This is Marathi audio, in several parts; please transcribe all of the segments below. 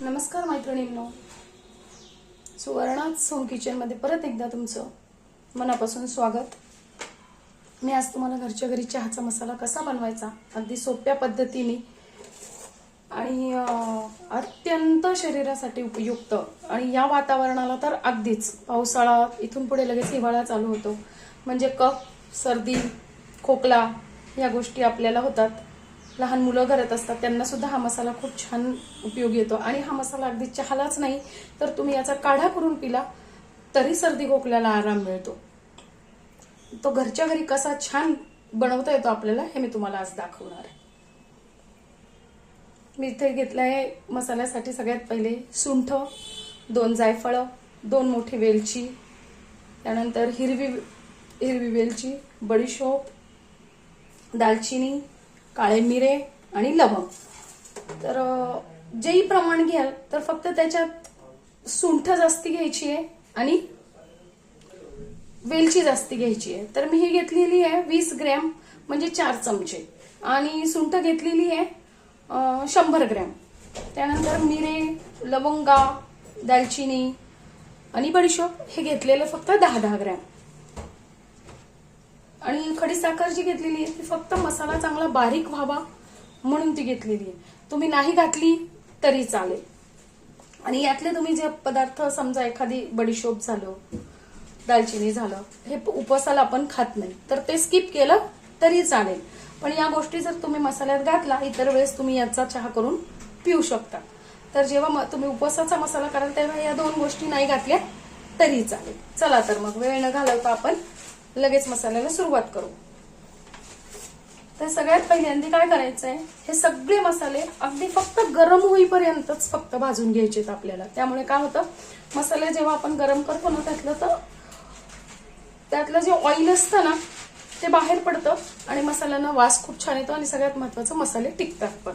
नमस्कार मैत्रिणींनो. सुवर्णाच होम किचनमध्ये परत एकदा तुमचं मनापासून स्वागत. मी आज तुम्हाला घरच्या घरी चहाचा मसाला कसा बनवायचा? अगदी सोप्या पद्धतीने आणि अत्यंत शरीरासाठी उपयुक्त. आणि या वातावरणाला तर अगदीच पावसाळा इथून पुढे लगेच हिवाळा चालू होतो. म्हणजे कफ सर्दी खोकला या गोष्टी आपल्याला होतात. लहान मुलं घरात असतात त्यांना सुद्धा हा मसाला खूप छान उपयोगी येतो. आणि हा मसाला अगदी चहालाच नाही तर तुम्ही याचा काढा करून पिला तरी सर्दी खोकल्याला आराम मिळतो. तो घरच्या घरी कसा छान बनवता येतो आपल्याला हे मी तुम्हाला आज दाखवणार आहे. मी इथे घेतलं आहे मसाल्यासाठी सगळ्यात पहिले सुंठ दोन जायफळं दोन मोठी वेलची त्यानंतर हिरवी हिरवी वेलची बडीशोप दालचिनी काळे मिरे आणि लवंग. तर जेही प्रमाण घ्याल तर फक्त त्याच्यात सुंठ जास्ती घ्यायची आहे आणि वेलची जास्ती घ्यायची आहे. तर मी ही घेतलेली आहे वीस ग्रॅम म्हणजे चार चमचे. आणि सुंठ घेतलेली आहे शंभर ग्रॅम. त्यानंतर मिरे लवंगा दालचिनी आणि बडीशोप हे घेतलेलं फक्त दहा दहा ग्रॅम. आणि खडीसाखर जी घेतलेली आहे ती फक्त मसाला चांगला बारीक व्हावा म्हणून ती घेतलेली आहे. तुम्ही नाही घातली तरी चालेल. आणि यातले तुम्ही जे पदार्थ समजा एखादी बडीशोप झालं दालचिनी झालं हे उपवासाला आपण खात नाही. तर ते स्किप केलं तरी चालेल. पण या गोष्टी जर तुम्ही मसाल्यात घातला इतर वेळेस तुम्ही याचा चहा करून पिऊ शकता. तर जेव्हा तुम्ही उपवासाचा मसाला कराल तेव्हा या दोन गोष्टी नाही घातल्या तरी चालेल. चला तर मग वेळ न घालवता आपण लगेच मसाल्याला सुरुवात करू. तर सगळ्यात पहिल्यांदा काय करायचंय हे सगळे मसाले अगदी फक्त गरम होईपर्यंतच फक्त भाजून घ्यायचे आहेत आपल्याला. त्यामुळे काय होतं मसाले जेव्हा आपण गरम करतो ना त्यातलं तर त्यातलं जे ऑइल असतं ना ते बाहेर पडतं आणि मसाल्यांना वास खूप छान येतो आणि सगळ्यात महत्वाचं मसाले टिकतात पण.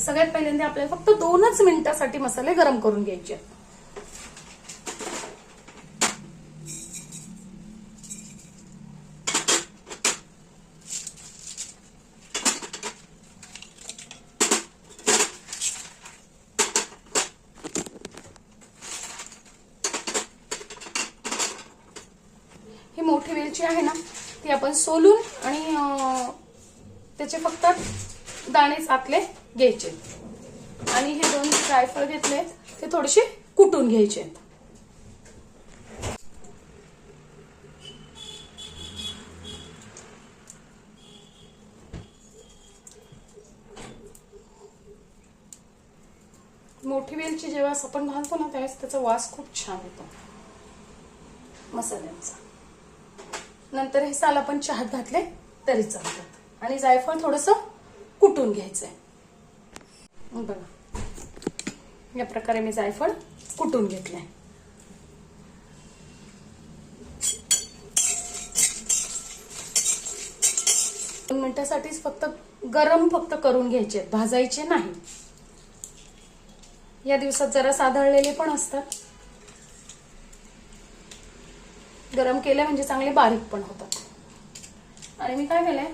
सगळ्यात पहिल्यांदा आपल्याला फक्त दोनच मिनिटासाठी मसाले गरम करून घ्यायचे आहेत. मोठी वेलची आहे ना ती आपण सोलून आणि त्याचे फक्त दाणेच आतले घ्यायचे. आणि हे दोन जायफळ घेतलेत ते थोडेसे कुटून घ्यायचे. मोठी वेलची जेव्हा आपण घालतो ना त्यावेळेस त्याचा वास खूप छान येतो. मसाल्यांचा. नंतर हे साल आपण चहात घातले तरी चालतात. आणि जायफळ थोडस कुटून घ्यायचंय. बघा. या प्रकारे मी जायफळ कुटून घेतलंय. दोन मिनिटासाठीच फक्त गरम फक्त करून घ्यायचे भाजायचे नाही. या दिवसात जरा साधळलेले पण असतात. गरम केले म्हणजे चांगले बारीक पण होतात. आणि मी काय केलंय?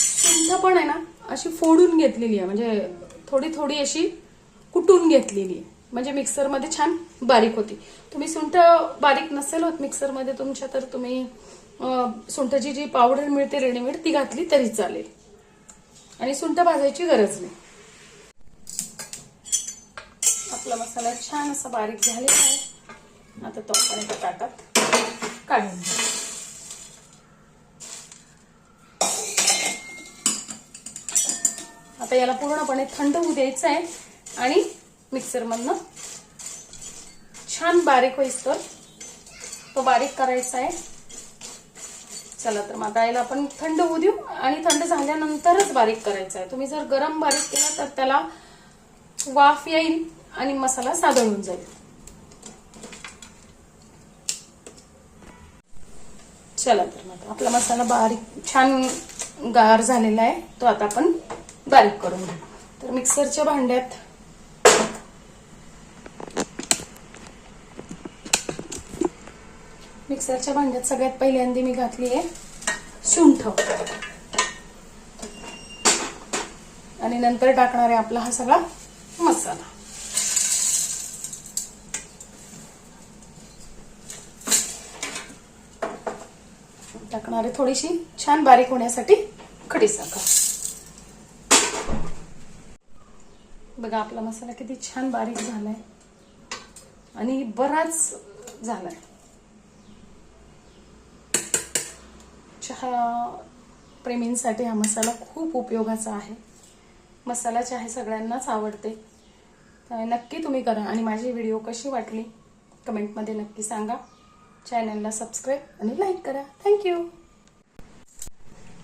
सुंठ पण आहे ना अशी फोडून घेतलेली आहे. म्हणजे थोडी थोडी अशी कुटून घेतलेली आहे. म्हणजे मिक्सरमध्ये छान बारीक होती. तुम्ही सुंठ बारीक नसेल होत मिक्सरमध्ये तुमच्या तर तुम्ही सुंठाची जी पावडर मिळते रेडीमेड ती घातली तरी चालेल. आणि सुंठ भाजायची गरज नाही. आपला मसाला छान असा बारीक झालेला आहे. आता तो आपण एका ताटात काढून आता याला पूर्णपणे थंड होऊ द्यायचं आहे आणि मिक्सरमधनं छान बारीक होईस्तोवर तो बारीक करायचा आहे. चला तर मग आता याला आपण थंड होऊ देऊ आणि थंड झाल्यानंतरच बारीक करायचा आहे. तुम्ही जर गरम बारीक केला तर त्याला वाफ येईल आणि मसाला सादळून जाईल. चला तर मग. आपला मसाला बारीक छान गार झालेला आहे. तो आता आपण बारीक करून घेऊ. तर मिक्सरच्या भांड्यात मिक्सरच्या भांड्यात सगळ्यात पहिल्यांदा मी घातली आहे सुंठ आणि नंतर टाकणार आहे आपला हा सगळा मसाला. टाकणार आहे थोडीशी. छान बारीक होण्यासाठी खडीसाखर बघा आपला मसाला किती छान बारीक झालाय. आणि बराच झालाय. चहा प्रेमींसाठी हा मसाला खूप उपयोगाचा आहे. मसाला चहा सगळ्यांनाच आवडते. नक्की तुम्ही करा. आणि माझी व्हिडिओ कशी वाटली कमेंटमध्ये नक्की सांगा. चॅनलला सबस्क्राईब आणि लाईक करा. थँक्यू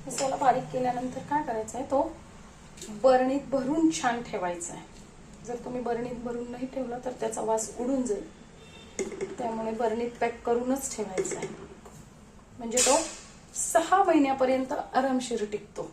मसाला बारीक केल्यानंतर काय करायचं आहे तो? बरणीत भरून छान ठेवायचा आहे जर तुम्ही बरणीत भरून नाही ठेवला तर त्याचा वास उडून जाईल. त्यामुळे बरणीत पॅक करूनच ठेवायचा आहे म्हणजे तो सहा महिन्यापर्यंत आरामशीर टिकतो.